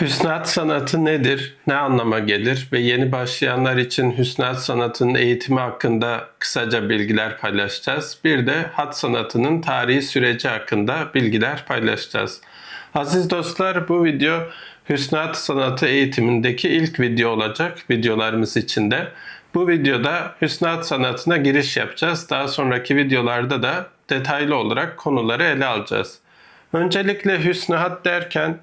Hüsnat sanatı nedir? Ne anlama gelir? Ve yeni başlayanlar için hüsnat sanatının eğitimi hakkında kısaca bilgiler paylaşacağız. Bir de hat sanatının tarihi süreci hakkında bilgiler paylaşacağız. Aziz dostlar bu video hüsnat sanatı eğitimindeki ilk video olacak videolarımız içinde. Bu videoda hüsnat sanatına giriş yapacağız. Daha sonraki videolarda da detaylı olarak konuları ele alacağız. Öncelikle hüsnü hat derken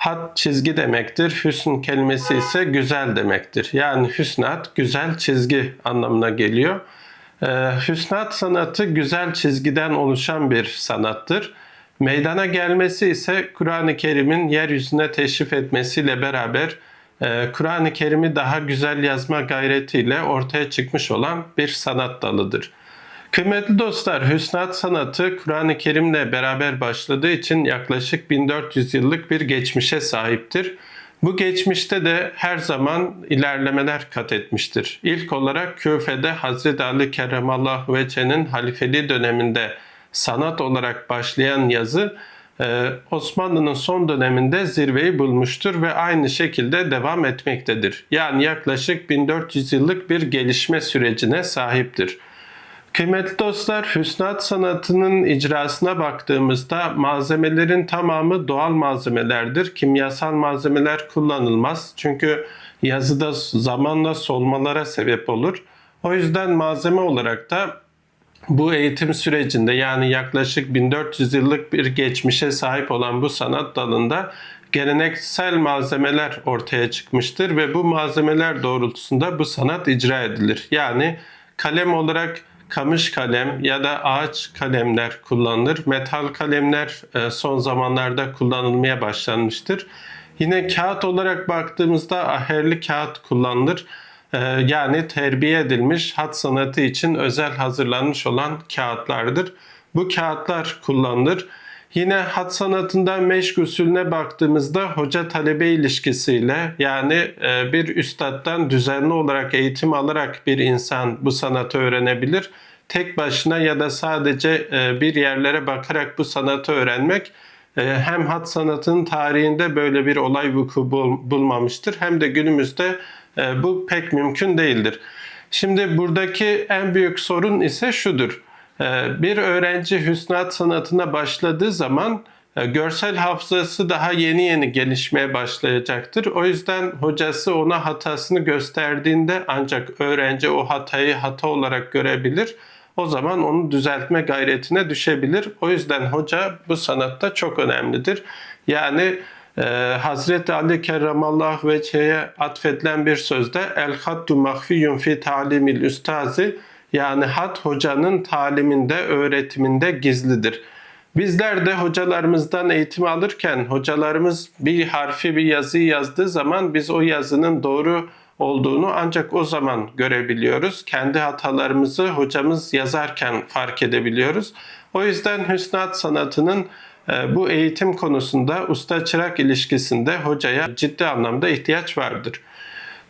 Hat çizgi demektir. Hüsn kelimesi ise güzel demektir. Yani hüsnat güzel çizgi anlamına geliyor. Ee, hüsnat sanatı güzel çizgiden oluşan bir sanattır. Meydana gelmesi ise Kur'an-ı Kerim'in yeryüzüne teşrif etmesiyle beraber e, Kur'an-ı Kerim'i daha güzel yazma gayretiyle ortaya çıkmış olan bir sanat dalıdır. Kıymetli dostlar, Hüsnat sanatı Kur'an-ı Kerim'le beraber başladığı için yaklaşık 1400 yıllık bir geçmişe sahiptir. Bu geçmişte de her zaman ilerlemeler kat etmiştir. İlk olarak Küfe'de Hazreti Ali Kerremallahu Veçe'nin halifeliği döneminde sanat olarak başlayan yazı e, Osmanlı'nın son döneminde zirveyi bulmuştur ve aynı şekilde devam etmektedir. Yani yaklaşık 1400 yıllık bir gelişme sürecine sahiptir. Kıymetli dostlar, hüsnat sanatının icrasına baktığımızda malzemelerin tamamı doğal malzemelerdir. Kimyasal malzemeler kullanılmaz. Çünkü yazıda zamanla solmalara sebep olur. O yüzden malzeme olarak da bu eğitim sürecinde yani yaklaşık 1400 yıllık bir geçmişe sahip olan bu sanat dalında geleneksel malzemeler ortaya çıkmıştır ve bu malzemeler doğrultusunda bu sanat icra edilir. Yani kalem olarak kamış kalem ya da ağaç kalemler kullanılır. Metal kalemler e, son zamanlarda kullanılmaya başlanmıştır. Yine kağıt olarak baktığımızda aherli kağıt kullanılır. E, yani terbiye edilmiş hat sanatı için özel hazırlanmış olan kağıtlardır. Bu kağıtlar kullanılır. Yine hat sanatında meşk usulüne baktığımızda hoca talebe ilişkisiyle yani e, bir üstattan düzenli olarak eğitim alarak bir insan bu sanatı öğrenebilir. Tek başına ya da sadece e, bir yerlere bakarak bu sanatı öğrenmek e, hem hat sanatının tarihinde böyle bir olay vuku bulmamıştır hem de günümüzde bu pek mümkün değildir. Şimdi buradaki en büyük sorun ise şudur bir öğrenci hüsnat sanatına başladığı zaman e, görsel hafızası daha yeni yeni gelişmeye başlayacaktır. O yüzden hocası ona hatasını gösterdiğinde ancak öğrenci o hatayı hata olarak görebilir. O zaman onu düzeltme gayretine düşebilir. O yüzden hoca bu sanatta çok önemlidir. Yani e, Hazreti Ali Kerramallahu Veçhe'ye atfedilen bir sözde El hattu mahfiyun fi talimil üstazi yani hat hocanın taliminde, öğretiminde gizlidir. Bizler de hocalarımızdan eğitim alırken hocalarımız bir harfi bir yazıyı yazdığı zaman biz o yazının doğru olduğunu ancak o zaman görebiliyoruz. Kendi hatalarımızı hocamız yazarken fark edebiliyoruz. O yüzden hüsnat sanatının e, bu eğitim konusunda usta çırak ilişkisinde hocaya ciddi anlamda ihtiyaç vardır.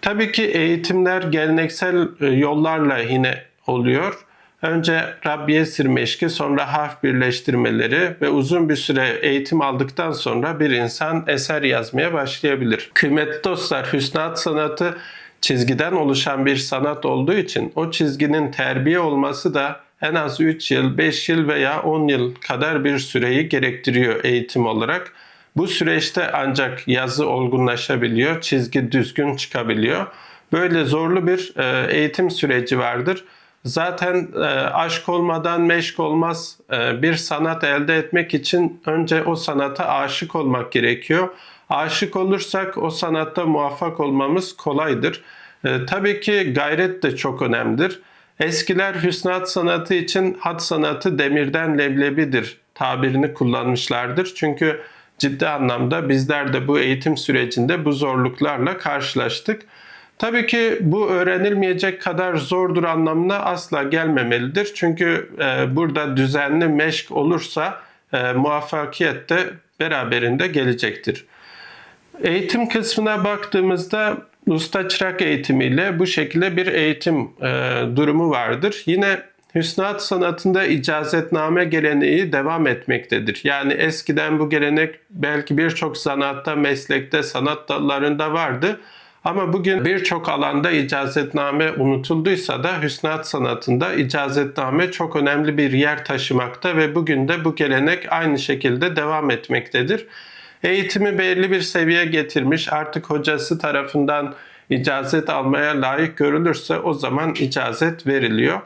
Tabii ki eğitimler geleneksel e, yollarla yine oluyor. Önce Rabbiye sirmeşki, sonra harf birleştirmeleri ve uzun bir süre eğitim aldıktan sonra bir insan eser yazmaya başlayabilir. Kıymetli dostlar, hüsnat sanatı çizgiden oluşan bir sanat olduğu için o çizginin terbiye olması da en az 3 yıl, 5 yıl veya 10 yıl kadar bir süreyi gerektiriyor eğitim olarak. Bu süreçte ancak yazı olgunlaşabiliyor, çizgi düzgün çıkabiliyor. Böyle zorlu bir e, eğitim süreci vardır. Zaten e, aşk olmadan meşk olmaz. E, bir sanat elde etmek için önce o sanata aşık olmak gerekiyor. Aşık olursak o sanatta muvaffak olmamız kolaydır. E, tabii ki gayret de çok önemlidir. Eskiler hüsnat sanatı için hat sanatı demirden leblebidir tabirini kullanmışlardır. Çünkü ciddi anlamda bizler de bu eğitim sürecinde bu zorluklarla karşılaştık. Tabii ki bu öğrenilmeyecek kadar zordur anlamına asla gelmemelidir. Çünkü e, burada düzenli meşk olursa e, muvaffakiyet de beraberinde gelecektir. Eğitim kısmına baktığımızda usta çırak eğitimiyle bu şekilde bir eğitim e, durumu vardır. Yine Hüsnat sanatında icazetname geleneği devam etmektedir. Yani eskiden bu gelenek belki birçok sanatta, meslekte, sanat dallarında vardı. Ama bugün birçok alanda icazetname unutulduysa da hüsnat sanatında icazetname çok önemli bir yer taşımakta ve bugün de bu gelenek aynı şekilde devam etmektedir. Eğitimi belli bir seviyeye getirmiş artık hocası tarafından icazet almaya layık görülürse o zaman icazet veriliyor.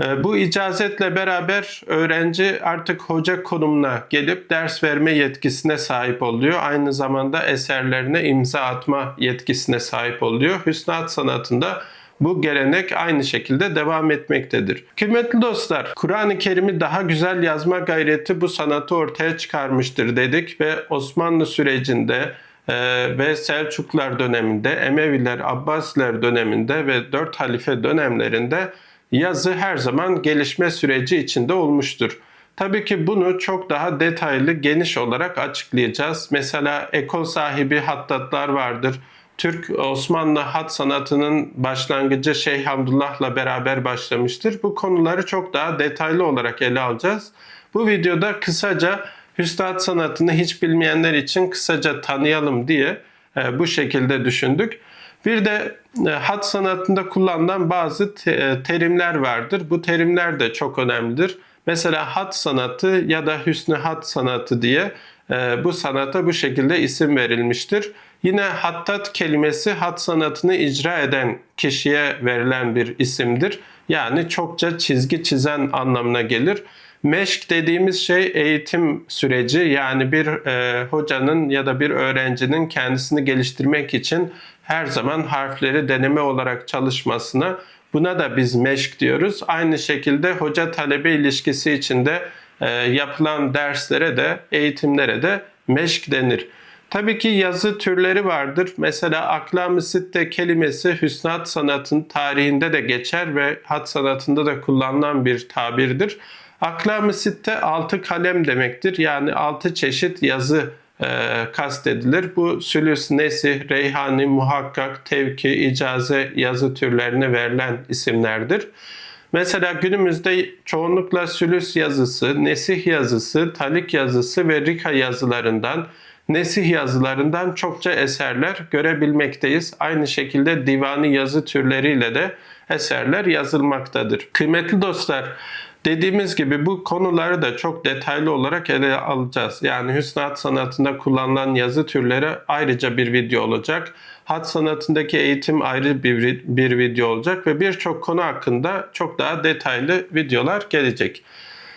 Ee, Bu icazetle beraber öğrenci artık hoca konumuna gelip ders verme yetkisine sahip oluyor. Aynı zamanda eserlerine imza atma yetkisine sahip oluyor. Hüsnat sanatında bu gelenek aynı şekilde devam etmektedir. Kıymetli dostlar, Kur'an-ı Kerim'i daha güzel yazma gayreti bu sanatı ortaya çıkarmıştır dedik ve Osmanlı sürecinde e, ve Selçuklar döneminde, Emeviler, Abbasiler döneminde ve dört halife dönemlerinde yazı her zaman gelişme süreci içinde olmuştur. Tabii ki bunu çok daha detaylı, geniş olarak açıklayacağız. Mesela ekol sahibi hattatlar vardır. Türk Osmanlı hat sanatının başlangıcı Şeyh Hamdullah'la beraber başlamıştır. Bu konuları çok daha detaylı olarak ele alacağız. Bu videoda kısaca Hüsnat sanatını hiç bilmeyenler için kısaca tanıyalım diye e, bu şekilde düşündük. Bir de e, hat sanatında kullanılan bazı e, terimler vardır. Bu terimler de çok önemlidir. Mesela hat sanatı ya da hüsnü hat sanatı diye e, bu sanata bu şekilde isim verilmiştir. Yine hattat kelimesi hat sanatını icra eden kişiye verilen bir isimdir. Yani çokça çizgi çizen anlamına gelir. Meşk dediğimiz şey eğitim süreci yani bir e, hocanın ya da bir öğrencinin kendisini geliştirmek için her zaman harfleri deneme olarak çalışmasına buna da biz meşk diyoruz. Aynı şekilde hoca talebe ilişkisi içinde e, yapılan derslere de eğitimlere de meşk denir. Tabii ki yazı türleri vardır. Mesela aklam-ı sitte kelimesi hüsnat sanatın tarihinde de geçer ve hat sanatında da kullanılan bir tabirdir. Aklam-ı sitte altı kalem demektir. Yani altı çeşit yazı e, kastedilir. Bu sülüs, nesih, reyhani, muhakkak, tevki, icaze yazı türlerine verilen isimlerdir. Mesela günümüzde çoğunlukla sülüs yazısı, nesih yazısı, talik yazısı ve rika yazılarından, nesih yazılarından çokça eserler görebilmekteyiz. Aynı şekilde divani yazı türleriyle de eserler yazılmaktadır. Kıymetli dostlar, Dediğimiz gibi bu konuları da çok detaylı olarak ele alacağız. Yani hüsnat sanatında kullanılan yazı türleri ayrıca bir video olacak. Hat sanatındaki eğitim ayrı bir, bir video olacak ve birçok konu hakkında çok daha detaylı videolar gelecek.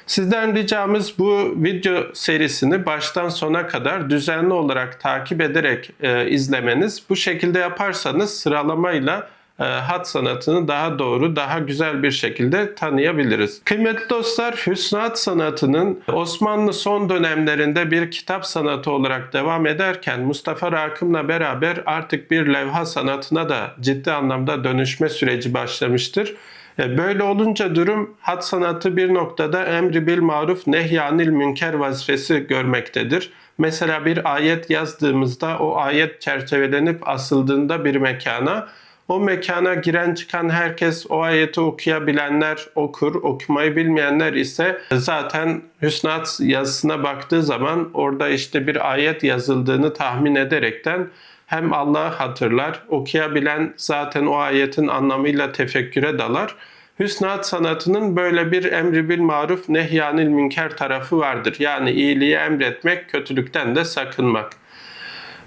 Sizden ricamız bu video serisini baştan sona kadar düzenli olarak takip ederek e, izlemeniz. Bu şekilde yaparsanız sıralamayla hat sanatını daha doğru, daha güzel bir şekilde tanıyabiliriz. Kıymetli dostlar, Hüsnat sanatının Osmanlı son dönemlerinde bir kitap sanatı olarak devam ederken Mustafa Rakım'la beraber artık bir levha sanatına da ciddi anlamda dönüşme süreci başlamıştır. E, Böyle olunca durum hat sanatı bir noktada emri bil maruf nehyanil münker vazifesi görmektedir. Mesela bir ayet yazdığımızda o ayet çerçevelenip asıldığında bir mekana o mekana giren çıkan herkes o ayeti okuyabilenler okur, okumayı bilmeyenler ise zaten Hüsnat yazısına baktığı zaman orada işte bir ayet yazıldığını tahmin ederekten hem Allah'ı hatırlar, okuyabilen zaten o ayetin anlamıyla tefekküre dalar. Hüsnat sanatının böyle bir emri bil maruf nehyanil münker tarafı vardır. Yani iyiliği emretmek, kötülükten de sakınmak.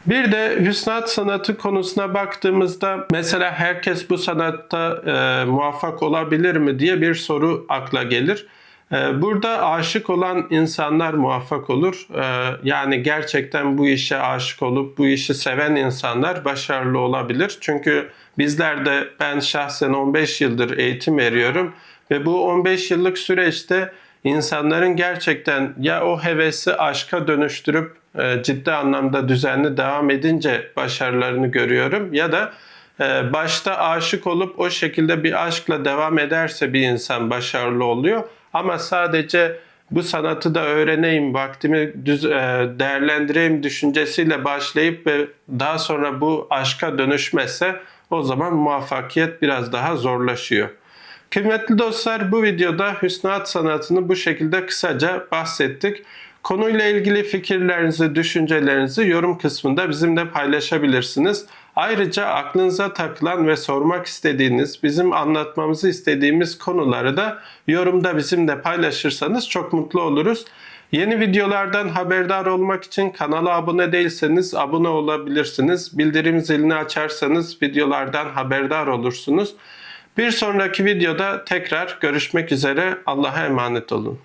Bir de hüsnat sanatı konusuna baktığımızda mesela herkes bu sanatta e, muvaffak olabilir mi diye bir soru akla gelir. E, burada aşık olan insanlar muvaffak olur. E, yani gerçekten bu işe aşık olup bu işi seven insanlar başarılı olabilir. Çünkü bizler de ben şahsen 15 yıldır eğitim veriyorum ve bu 15 yıllık süreçte insanların gerçekten ya o hevesi aşka dönüştürüp e, ciddi anlamda düzenli devam edince başarılarını görüyorum ya da e, başta aşık olup o şekilde bir aşkla devam ederse bir insan başarılı oluyor ama sadece bu sanatı da öğreneyim, vaktimi düz, e, değerlendireyim düşüncesiyle başlayıp ve daha sonra bu aşka dönüşmezse o zaman muvaffakiyet biraz daha zorlaşıyor. Kıymetli dostlar bu videoda hüsnü hat sanatını bu şekilde kısaca bahsettik. Konuyla ilgili fikirlerinizi, düşüncelerinizi yorum kısmında bizimle paylaşabilirsiniz. Ayrıca aklınıza takılan ve sormak istediğiniz, bizim anlatmamızı istediğimiz konuları da yorumda bizimle paylaşırsanız çok mutlu oluruz. Yeni videolardan haberdar olmak için kanala abone değilseniz abone olabilirsiniz. Bildirim zilini açarsanız videolardan haberdar olursunuz. Bir sonraki videoda tekrar görüşmek üzere. Allah'a emanet olun.